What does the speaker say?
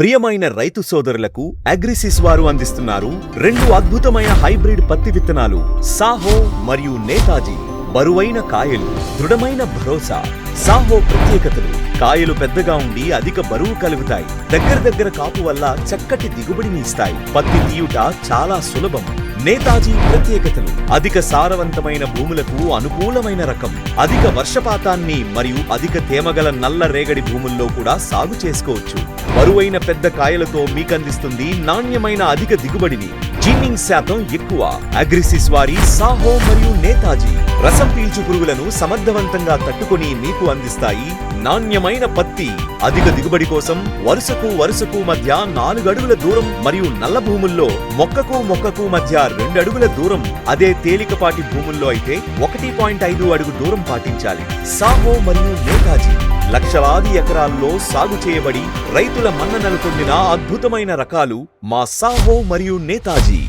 ప్రియమైన రైతు సోదరులకు అగ్రిసిస్ వారు అందిస్తున్నారు రెండు అద్భుతమైన హైబ్రిడ్ పత్తి విత్తనాలు సాహో మరియు నేతాజీ. బరువైన కాయలు దృఢమైన భరోసా సాహో ప్రత్యేకతలు. కాయలు పెద్దగా ఉండి అధిక బరువు కలుగుతాయి. దగ్గర దగ్గర కాపు వల్ల చక్కటి దిగుబడిని ఇస్తాయి. పత్తి తీయుట చాలా సులభం. నేతాజీ ప్రత్యేకతలు. అధిక సారవంతమైన భూములకు అనుకూలమైన రకం. అధిక వర్షపాతాన్ని మరియు అధిక తేమగల నల్ల రేగడి భూముల్లో కూడా సాగు చేసుకోవచ్చు. బరువైన పెద్ద కాయలతో మీకందిస్తుంది నాణ్యమైన అధిక దిగుబడిని. జీనింగ్ శాతం ఎక్కువ. అగ్రిసిస్ వారి సాహో మరియు నేతాజీ రసం పీల్చు పురుగులను సమర్థవంతంగా తట్టుకొని మీకు అందిస్తాయి. నాణ్యమైన పత్తి. అధిక దిగుబడి కోసం వరుసకు వరుసకు మధ్య నాలుగు అడుగుల దూరం మరియు నల్ల భూముల్లో మొక్కకు మొక్కకు మధ్య రెండు అడుగుల దూరం. అదే తేలికపాటి భూముల్లో అయితే ఒకటి పాయింట్ ఐదు అడుగు దూరం పాటించాలి. సాహో మరియు నేతాజీ. లక్షలాది ఎకరాల్లో సాగు చేయబడి రైతుల మన్ననలు పొందిన అద్భుతమైన రకాలు మా సాహో మరియు నేతాజీ.